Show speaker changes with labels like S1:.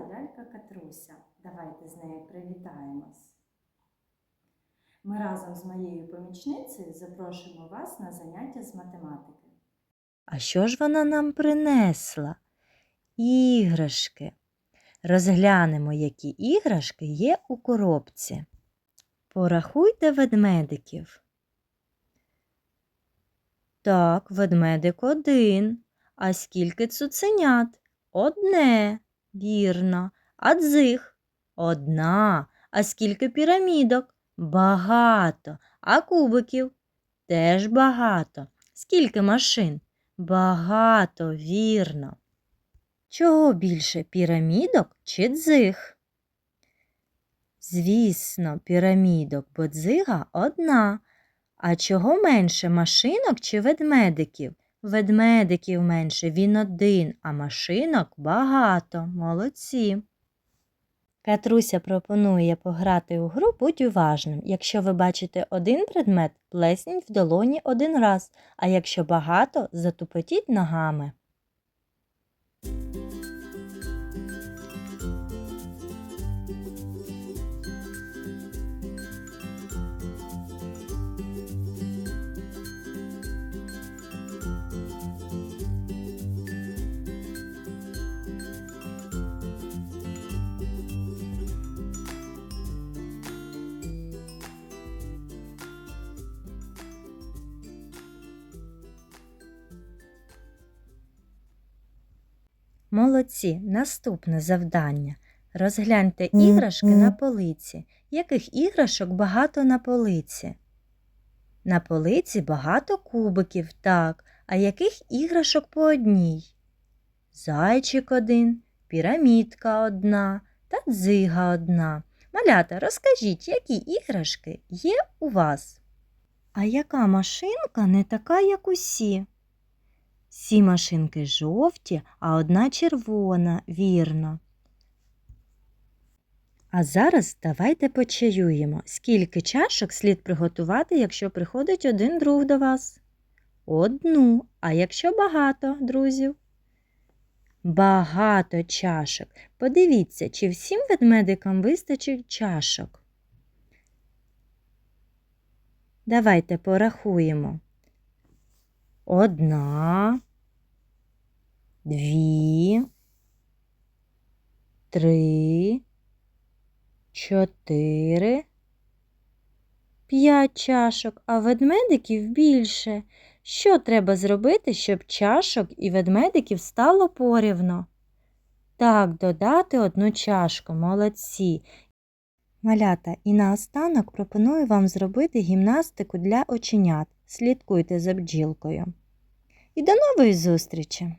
S1: лялька Катруся. Давайте з нею привітаємось. Ми разом з моєю помічницею запрошуємо вас на заняття з математики.
S2: А що ж вона нам принесла? Іграшки. Розглянемо, які іграшки є у коробці. Порахуйте ведмедиків. Так, ведмедик один. А скільки цуценят? Одне. Вірно. А дзих? Одна. А скільки пірамідок? Багато. А кубиків? Теж багато. Скільки машин? Багато, вірно. Чого більше пірамідок чи дзиг? Звісно, пірамідок, бо дзига одна. А чого менше машинок чи ведмедиків? Ведмедиків менше, він один, а машинок багато. Молодці. Катруся пропонує пограти у гру будь уважним. Якщо ви бачите один предмет, плесніть в долоні один раз, а якщо багато, затупотіть ногами. Молодці, наступне завдання. Розгляньте іграшки на полиці. Яких іграшок багато на полиці? На полиці багато кубиків, так. А яких іграшок по одній? Зайчик один, пірамідка одна та дзига одна. Малята, розкажіть, які іграшки є у вас? А яка машинка не така, як усі? Всі машинки жовті, а одна червона, вірно. А зараз давайте почаюємо, скільки чашок слід приготувати, якщо приходить один друг до вас. Одну, а якщо багато друзів? Багато чашок. Подивіться, чи всім ведмедикам вистачить чашок. Давайте порахуємо. Одна, дві, три, чотири, п'ять чашок, а ведмедиків більше. Що треба зробити, щоб чашок і ведмедиків стало порівно? Так, додати одну чашку, молодці. Малята, і наостанок пропоную вам зробити гімнастику для оченят. Слідкуйте за бджілкою. І до нової зустрічі!